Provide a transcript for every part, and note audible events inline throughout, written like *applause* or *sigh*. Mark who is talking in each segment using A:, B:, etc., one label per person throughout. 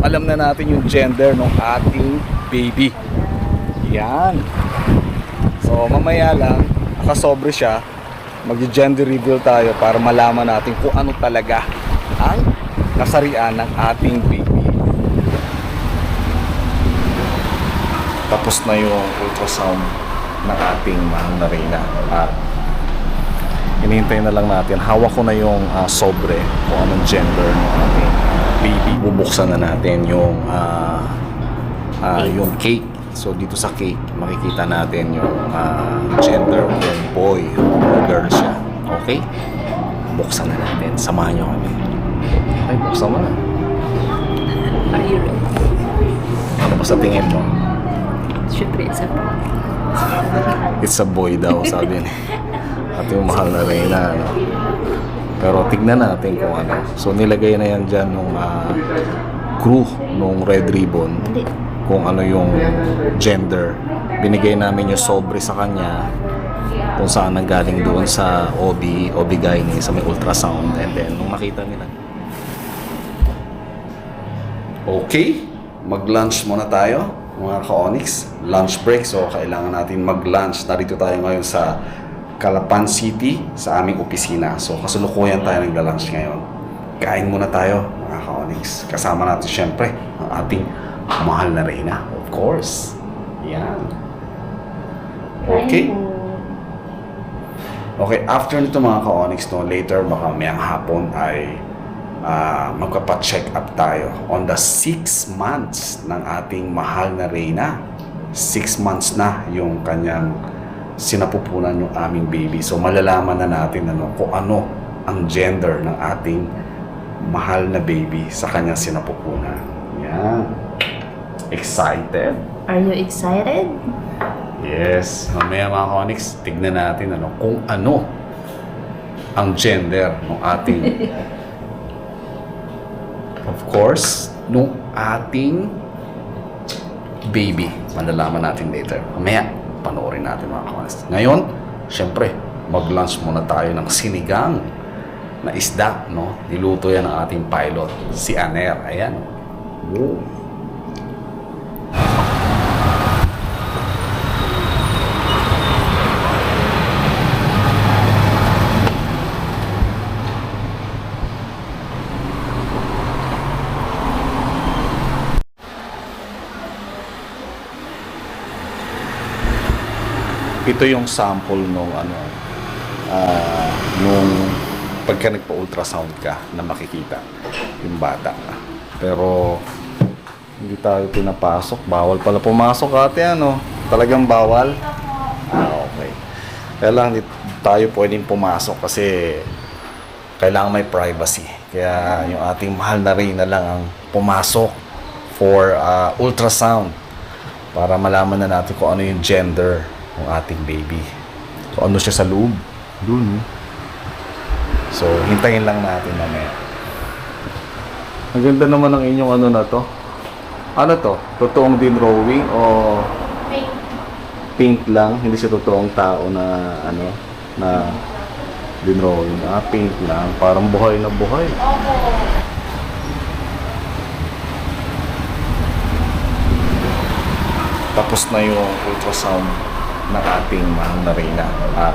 A: Alam na natin yung gender ng ating baby. Yan. So mamaya lang, nakasobre siya, mag-gender reveal tayo para malaman natin kung ano talaga ang kasarian ng ating baby. Tapos na yung ultrasound ng ating mahal na Reyna. At hinihintay na lang natin. Hawak ko na yung ah, sobre kung anong gender ng ating baby. Bubuksan na natin yung ah, ah, yung cake. So dito sa cake, makikita natin yung ah, gender kung boy o girl siya. Okay? Buksan na natin. Samahan nyo kami. Ay, buksan mo na.
B: Are you ready?
A: Ano ba sa tingin mo?
B: Siyempre, isa pa.
A: It's a boy daw, sabi ni *laughs* ating mahal na Reyna. Ano? Pero tignan natin kung ano. So nilagay na yan dyan nung ah, crew nung Red Ribbon kung ano yung gender. Binigay namin yung sobre sa kanya kung saan nanggaling doon sa OB, OB gynae sa may ultrasound and then nung nakita nila. Okay, mag-lunch muna tayo mga ka-Onyx. Lunch break, so kailangan natin mag-lunch. Narito tayo ngayon sa Calapan City sa aming opisina. So kasalukuyan tayo nagla-lunch ngayon. Kain muna tayo mga ka-Onyx. Kasama natin syempre ang ating mahal na Reyna. Of course. Yan. Okay. Okay, after nito mga ka-Onyx, no, later baka mayang hapon ay ah, magpapa-check up tayo on the 6 months ng ating mahal na Reyna. 6 months na yung kanyang sinapupunan yung aming baby. So malalaman na natin ano, kung ano ang gender ng ating mahal na baby sa kanyang sinapupunan. Yan. Excited?
B: Are you excited?
A: Yes, mamaya mga Konix, tignan natin ano, kung ano ang gender ng ating *laughs* of course, nung ating baby. Malalaman natin later. Mamaya, panoorin natin mga Konix. Ngayon, syempre, mag-lunch muna tayo ng sinigang na isda, no? Niluto yan ng ating pilot, si Aner. Ayan. Woo. Ito yung sample nung ano ah, nung pagka nagpa-ultrasound ka na makikita yung bata pero hindi tayo pinapasok. Bawal pala pumasok ate ano? Talagang bawal? Ah okay. Kaya lang tayo pwedeng pumasok kasi kailangan may privacy. Kaya yung ating mahal na rin na lang ang pumasok for ah, ultrasound para malaman na natin kung ano yung gender ng ating baby. So ano siya sa loob? Doon. So hintayin lang natin mamaya. Ang ganda naman ng inyong ano na to. Ano to? Totoong din drawing o paint lang? Hindi siya totoong tao na ano na dinrawing. Ah, paint lang. Parang buhay na buhay. tapos na yung ultrasound ng ating mahal na Reyna. At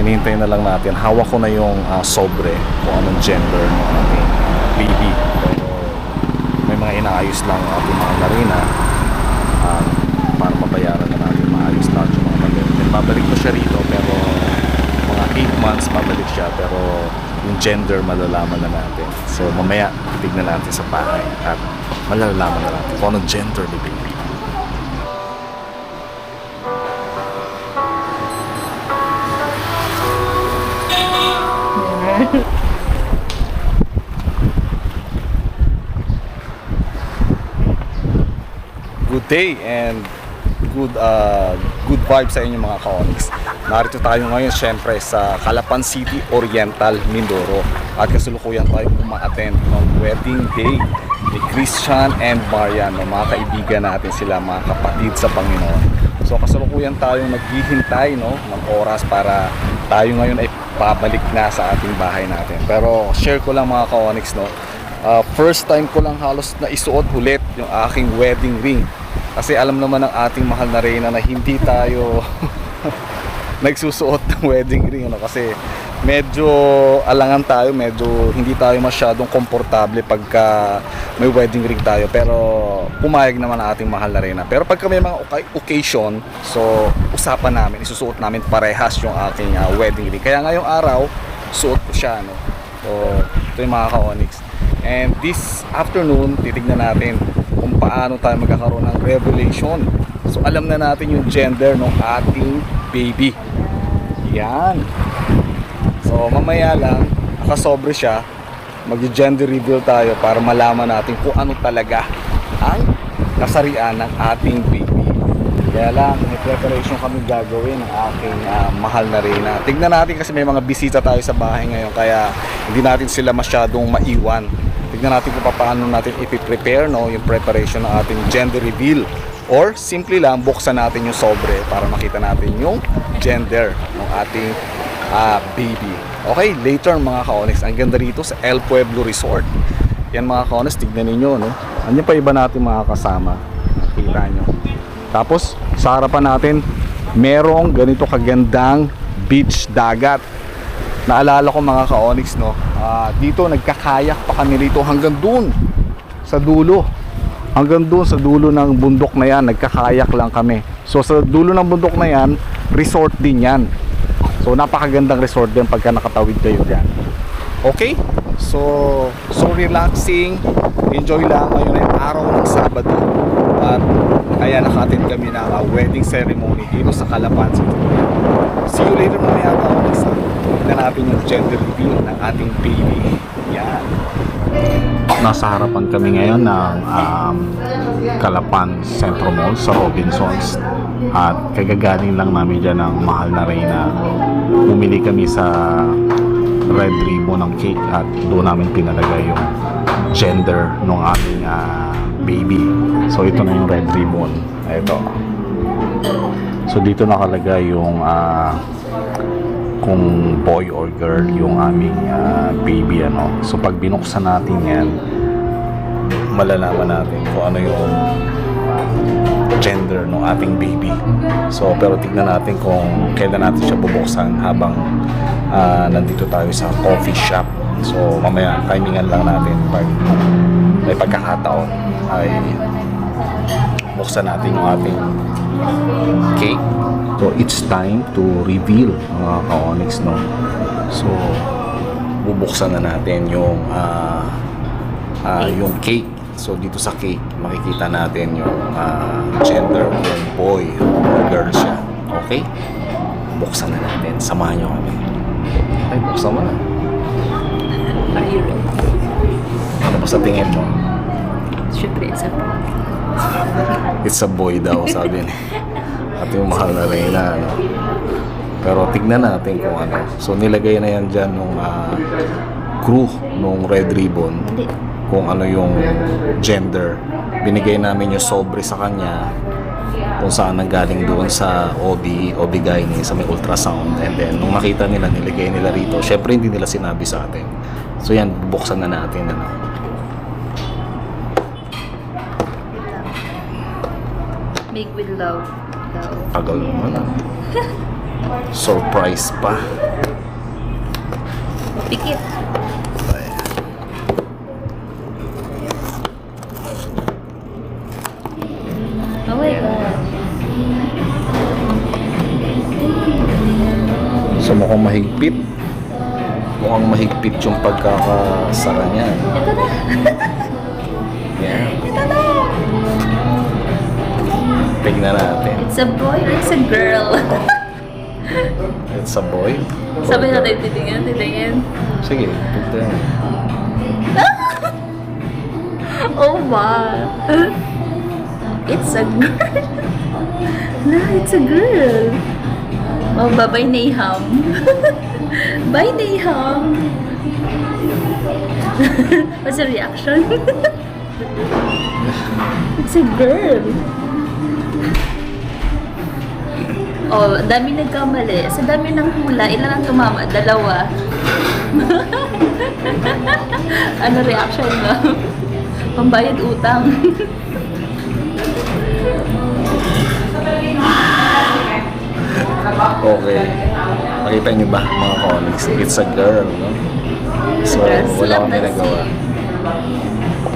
A: hinihintay na lang natin. Hawak ko na yung ah, sobre kung anong gender ng ating baby. Pero may mga inaayos lang ang ating mahal na Reyna ah, para mabayaran na natin maayos lahat yung mga. Then babalik ko siya rito pero mga 8 months babalik siya pero yung gender malalaman na natin. So mamaya tignan natin sa bahay at malalaman na natin kung anong gender ni baby. Day and good uh, good vibe sa inyo mga ka-Onyx. Narito tayo ngayon syempre sa Calapan City Oriental, Mindoro at kasalukuyan tayo uma-attend ng wedding day ni Christian and Marian, no, mga kaibigan natin sila, mga kapatid sa Panginoon. So kasalukuyan tayong naghihintay no, ng oras para tayo ngayon ay pabalik na sa ating bahay natin. Pero share ko lang mga ka-Onyx, no, Ah, first time ko lang halos na isuot ulit yung aking wedding ring. Kasi alam naman ng ating mahal na Reyna na hindi tayo *laughs* nagsusuot ng wedding ring ano kasi medyo alangan tayo, medyo hindi tayo masyadong komportable pagka may wedding ring tayo pero pumayag naman ang ating mahal na Reyna. Pero pagka may mga occasion, so usapan namin, isusuot namin parehas yung aking ah, wedding ring. Kaya ngayong araw, suot ko siya no. So, ito yung mga ka-onyx. And this afternoon, titignan natin paano tayo magkakaroon ng revelation. So, alam na natin yung gender ng ating baby. Yan. So, mamaya lang, nakasobre siya, mag-gender reveal tayo para malaman natin kung ano talaga ang kasarian ng ating baby. Kaya lang, may preparation kami gagawin ng aking ah, mahal na Reyna. Tignan natin kasi may mga bisita tayo sa bahay ngayon kaya hindi natin sila masyadong maiwan. Tignan natin kung paano natin ipiprepare no, yung preparation ng ating gender reveal. Or simply lang, buksan natin yung sobre para makita natin yung gender ng ating ah, baby. Okay, later mga ka-onyx, ang ganda rito sa El Pueblo Resort. Yan mga ka-onyx, tignan ninyo, no? Anyan pa iba natin mga kasama. Nakita nyo. Tapos, sa harapan natin, merong ganito kagandang beach dagat. Naalala ko mga ka-onyx, no? Ah, dito, nagkakayak pa kami rito hanggang dun sa dulo. Hanggang dun sa dulo ng bundok na yan, nagkakayak lang kami. So, sa dulo ng bundok na yan, resort din yan. So, napakagandang resort din pagka nakatawid kayo dyan. Okay? So, so relaxing. Enjoy lang. Ngayon ay araw ng Sabado. At kaya nakatin kami ng uh, wedding ceremony dito sa Calapan. See you later mamaya mga sa Natin yung gender reveal ng ating baby. Yan. Nasa harapan kami ngayon ng um, Calapan Centro Mall sa Robinsons. At kagagaling lang namin dyan ng mahal na Reyna. Bumili kami sa red ribbon ng cake at doon namin pinalagay yung gender ng aming ah, baby. So ito na yung red ribbon. Ito. So dito nakalagay yung ah, kung boy or girl yung aming ah, baby ano. So pag binuksan natin yan, malalaman natin kung ano yung gender ng ating baby. So pero tignan natin kung kailan natin siya bubuksan habang ah, nandito tayo sa coffee shop. So mamaya timingan lang natin pag may pagkakataon ay buksan natin yung ating cake. So it's time to reveal mga ka-onyx no. So bubuksan na natin yung ah, ah, yung cake. So dito sa cake makikita natin yung ah, gender kung boy or girl siya. Okay? Buksan na natin. Samahan nyo kami. Ay, buksan mo na.
B: Are you ready?
A: Ano ba sa tingin mo?
B: Syempre, it's a prank.
A: It's a boy daw, sabi ni. At yung mahal na Reyna, ano. Pero tignan natin kung ano. So nilagay na yan dyan nung ah, crew nung Red Ribbon kung ano yung gender. Binigay namin yung sobre sa kanya kung saan nanggaling doon sa OB, OB gynae sa may ultrasound. And then, nung nakita nila, niligay nila rito. Syempre, hindi nila sinabi sa atin. So yan, buksan na natin. Ano.
B: With love. Daw.
A: Tagal naman ah. Surprise pa.
B: Pikit. Oh my God.
A: So mukhang mahigpit. Mukhang mahigpit yung pagkakasara niya.
B: Ito na. *laughs*
A: Tignan natin.
B: It's a boy or it's a girl? *laughs*
A: It's a boy.
B: Sabi natin, titingin, titingin.
A: Sige, tignan. *laughs*
B: Oh my. *laughs* It's a girl. No, it's a girl. Oh, bye-bye, Naham. Bye, Naham. What's the reaction? it's a girl. Oh, dami nagkamali. Sa dami ng hula, ilan ang tumama? Dalawa. *laughs* ano reaction mo? Pambayad utang.
A: Okay. Nakita niyo ba mga Conix? It's a girl, no? So, wala akong
B: sulat na
A: ginagawa.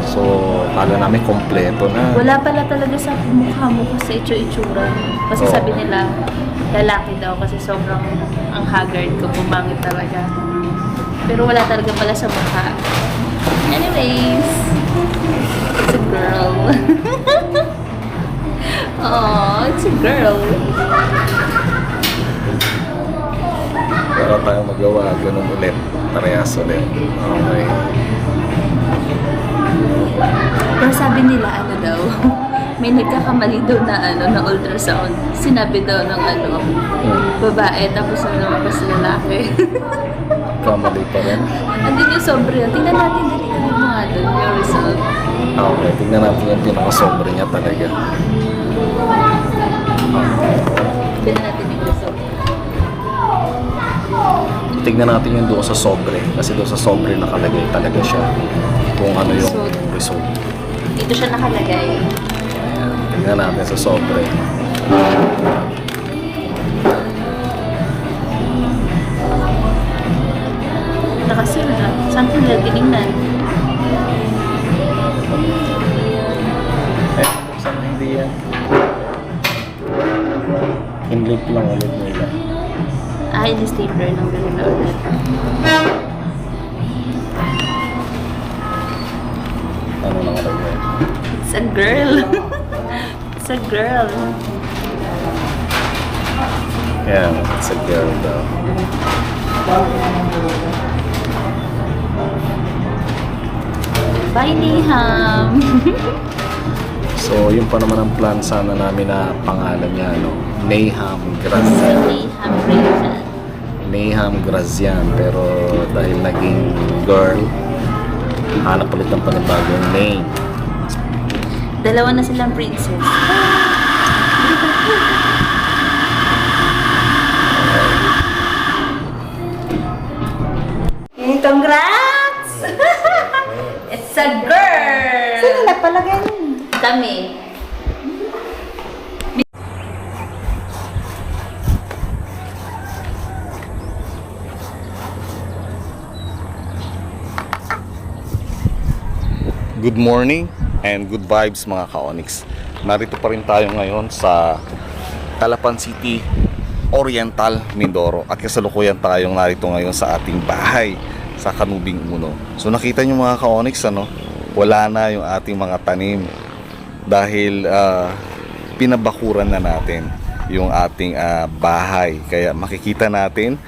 A: So, kala namin kompleto na.
B: Wala pala talaga sa mukha mo kasi itsura Kasi
A: Oo.
B: sabi nila, lalaki daw kasi sobrang ang haggard ko, pumangit talaga. Pero wala talaga pala sa mukha. Anyways, it's a girl. *laughs* oh, it's a girl.
A: Wala tayong magawa. Ganun ulit. Parehas ulit. Okay.
B: Pero sabi nila, ano daw, *laughs* may nagkakamali daw na ano, na ultrasound. Sinabi daw ng ano, babae, tapos na lumabas lalaki. *laughs*
A: Kamali pa rin.
B: Andun yung sobre. Tingnan natin, dali ka mo nga doon, yung result.
A: Okay, tignan natin yung pinaka-sobre niya talaga.
B: Tingnan natin yung result.
A: Tignan natin yung doon sa sobre. Kasi doon sa sobre nakalagay talaga siya. Kung ano yung
B: Result. Dito siya nakalagay.
A: Ayan. Tignan natin sa sobre.
B: Nakasil na. Saan ko nila tinignan?
A: Eh, saan hindi yan? Inlip lang ulit nila.
B: Ah, yung stapler ng ganun na ulit.
A: Ano lang nakalagay?
B: It's a girl. *laughs* It's a girl.
A: Yeah, it's a girl daw.
B: Bye, Niham. *laughs*
A: So, yun pa naman ang plan sana namin na pangalan niya, no? Naham Grazian.
B: Niham Rachel.
A: Naham Grazian. Pero dahil naging girl, hanap ulit ng panibagong name.
B: Dalawa na silang princess. Congrats! *laughs* It's a girl!
C: Sino nagpalagay nun?
B: Kami.
A: Good morning and good vibes mga ka-Onyx. Narito pa rin tayo ngayon sa Calapan City, Oriental, Mindoro. At kasalukuyan tayong narito ngayon sa ating bahay sa Kanubing Uno. So nakita nyo mga ka-Onyx, ano, wala na yung ating mga tanim dahil ah, pinabakuran na natin yung ating ah, bahay. Kaya makikita natin,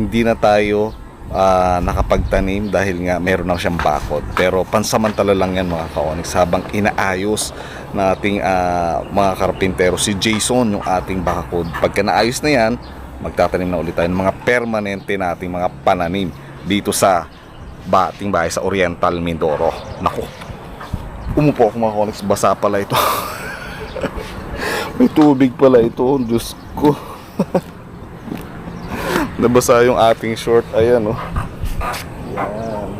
A: hindi na tayo ah, nakapagtanim dahil nga meron na siyang bakod. Pero pansamantala lang yan mga ka-Onyx habang inaayos nating ah, mga karpintero si Jason yung ating bakod. Pagka naayos na yan, magtatanim na ulit tayo ng mga permanente nating mga pananim dito sa bating bahay sa Oriental Mindoro. Nako, umupo ako mga Onyx, basa pala ito. *laughs* May tubig pala ito, Diyos ko. *laughs* Nabasa yung ating short. Ayan, oh. Yan.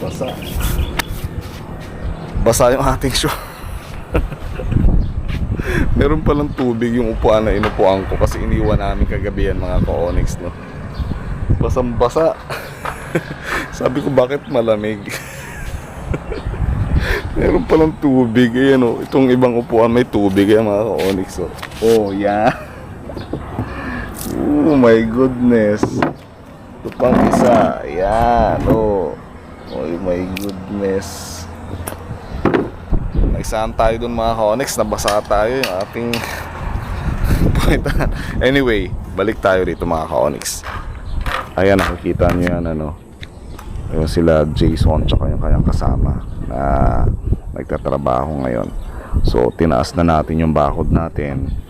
A: Basa. Basa yung ating short. *laughs* Meron palang tubig yung upuan na inupuan ko kasi iniwan namin kagabi yan mga ka-onyx, no? Basang basa. *laughs* Sabi ko, bakit malamig? *laughs* Meron palang tubig. Ayan, oh. Itong ibang upuan may tubig. Ayan, mga ka-onyx, oh. Oh, yan. Oh my goodness. Ito pang isa. Ayan. Oh. Oh my goodness. Nagsahan tayo dun mga Honex. Nabasa tayo yung ating. *laughs* Anyway, balik tayo dito mga Honex. Ayan, nakikita nyo yan ano. Yung sila Jason tsaka yung kanyang kasama na nagtatrabaho ngayon. So, tinaas na natin yung bakod natin.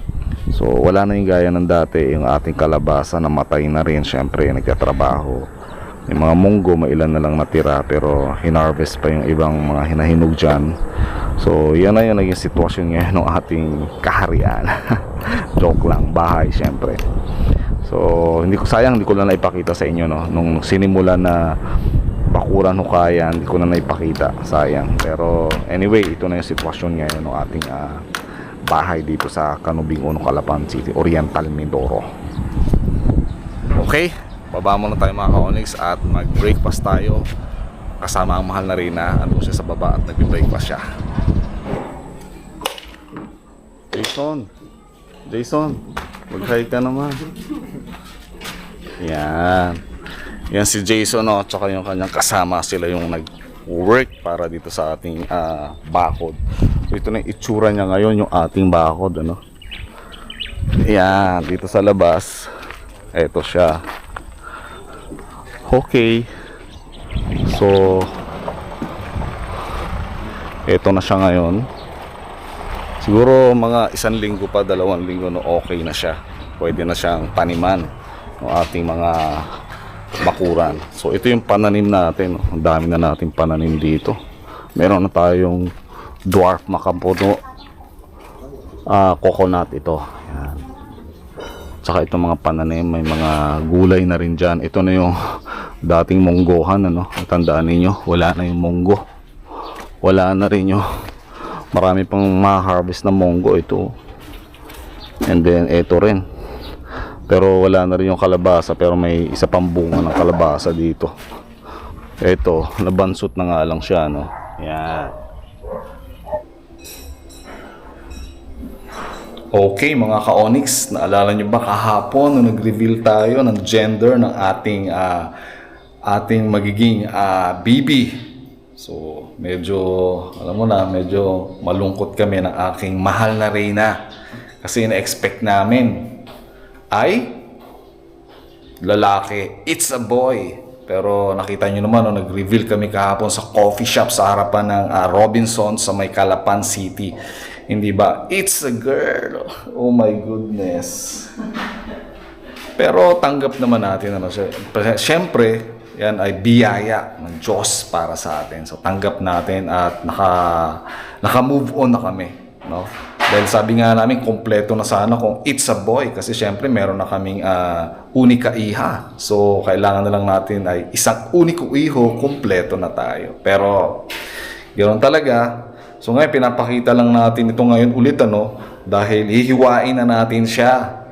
A: So, wala na yung gaya ng dati, yung ating kalabasa na matay na rin, syempre, nagtatrabaho. Yung mga munggo, mailan na lang natira, pero hinarvest pa yung ibang mga hinahinog dyan. So, yan na yung naging sitwasyon ngayon ng ating kaharian. *laughs* Joke lang, bahay, syempre. So, hindi ko sayang, hindi ko lang naipakita sa inyo, no? Nung sinimula na bakuran ho kaya, hindi ko na naipakita. Sayang. Pero, anyway, ito na yung sitwasyon ngayon ng ating ah, bahay dito sa Canubing Uno, Calapan City, Oriental, Mindoro. Okay, baba muna tayo mga ka-Onyx at mag-breakfast tayo kasama ang mahal na Rina. Andun siya sa baba at nag-breakfast siya. Jason, Jason, mag-hi ka naman. Yan. Yan si Jason, no, tsaka yung kanyang kasama sila yung nag-work para dito sa ating ah, bakod. Ito na itsura niya ngayon, yung ating bakod, ano. Yan, dito sa labas. Ito siya. Okay. So, ito na siya ngayon. Siguro mga isang linggo pa, dalawang linggo no okay na siya. Pwede na siyang taniman ng ating mga bakuran. So ito yung pananim natin. Ang dami na nating pananim dito. Meron na tayong dwarf makapuno ah coconut ito. Yan. Tsaka itong mga pananim, may mga gulay na rin dyan. Ito na yung *laughs* dating monggohan. Ano? Tandaan ninyo, wala na yung monggo. Wala na rin yung *laughs* marami pang ma-harvest na monggo ito. And then, ito rin. Pero wala na rin yung kalabasa. Pero may isa pang bunga ng kalabasa dito. Ito, nabansot na nga lang siya. No? Yan. Okay mga ka-Onyx, naalala nyo ba kahapon nung nag-reveal tayo ng gender ng ating ah, ating magiging ah, baby. So, medyo, alam mo na, medyo malungkot kami ng aking mahal na Reyna. Kasi na-expect namin ay lalaki. It's a boy. Pero nakita nyo naman, no, nag-reveal kami kahapon sa coffee shop sa harapan ng ah, Robinson sa may Calapan City. Hindi ba? It's a girl. Oh my goodness. Pero tanggap naman natin ano siya. Siyempre, yan ay biyaya ng Diyos para sa atin. So tanggap natin at naka naka-move on na kami, no? Dahil sabi nga namin kompleto na sana kung it's a boy kasi siyempre meron na kaming ah, unika iha. So kailangan na lang natin ay isang uniko iho, kompleto na tayo. Pero ganoon talaga. So ngayon pinapakita lang natin ito ngayon ulit ano dahil hihiwain na natin siya.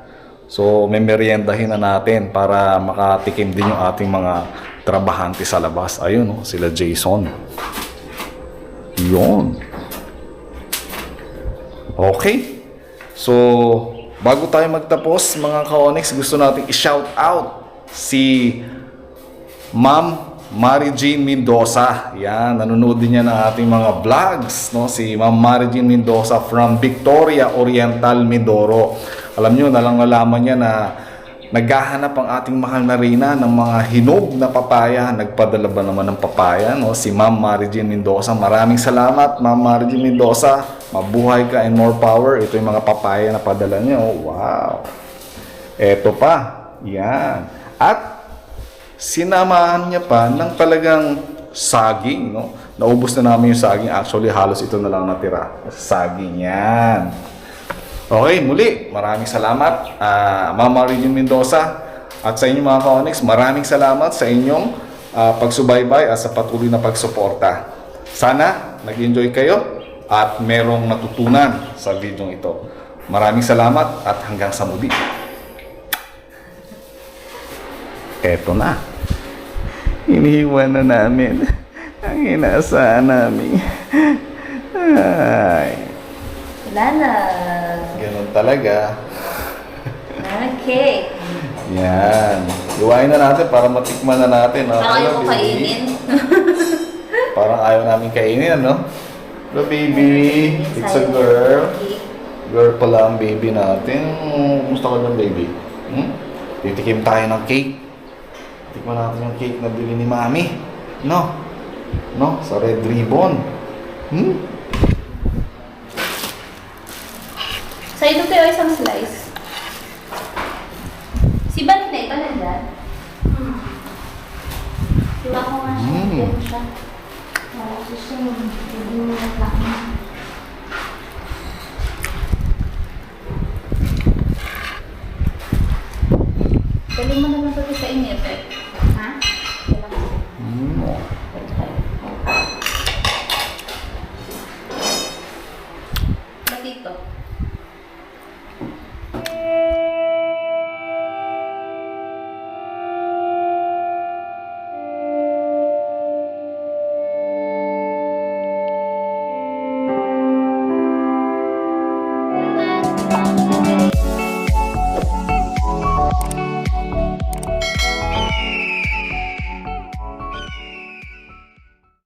A: So, may meriendahin na natin para makatikim din yung ating mga trabahante sa labas. Ayun, oh, sila Jason. Yun. Okay. So, bago tayo magtapos, mga ka-Onyx, gusto natin i-shout out si Ma'am Mary Jean Mendoza. Yan, nanonood din niya ng ating mga vlogs. No? Si Ma'am Mary Jean Mendoza from Victoria Oriental, Mindoro. Alam niyo, nalang nalaman niya na naghahanap ang ating mahal na Rina ng mga hinog na papaya. Nagpadala ba naman ng papaya? No? Si Ma'am Mary Jean Mendoza. Maraming salamat, Ma'am Mary Jean Mendoza. Mabuhay ka and more power. Ito yung mga papaya na padala niyo. Wow. Eto pa. Yan. At sinamahan niya pa ng talagang saging, no? Naubos na namin yung saging. Actually, halos ito na lang natira. Saging yan. Okay, muli, maraming salamat. ah Mama Regine Mendoza at sa inyong mga ka-Onyx, maraming salamat sa inyong ah, pagsubaybay at sa patuloy na pagsuporta. Sana nag-enjoy kayo at merong natutunan sa video ito. Maraming salamat at hanggang sa muli. Eto na. Inihiwan na namin ang inaasahan namin. Ay,
B: Wala na.
A: ganun talaga.
B: Okay.
A: Yan. Iwain na natin para matikman na natin. no? Hello,
B: ayaw ko
A: baby.
B: kainin. *laughs*
A: Parang ayaw namin kainin, ano? Hello, baby. It's a girl. Girl pala ang baby natin. Kumusta ka ng baby? Hmm? Titikim tayo ng cake. Tikman natin yung cake na bili ni Mami. No? No? Sa Red Ribbon. Hmm?
B: Sa ito tayo isang slice. Si Balik na ito nandyan.
C: Hmm. Diba ko nga siya.
A: Mm.
C: siya. Marami siya. Hindi mo naman pati sa inip eh.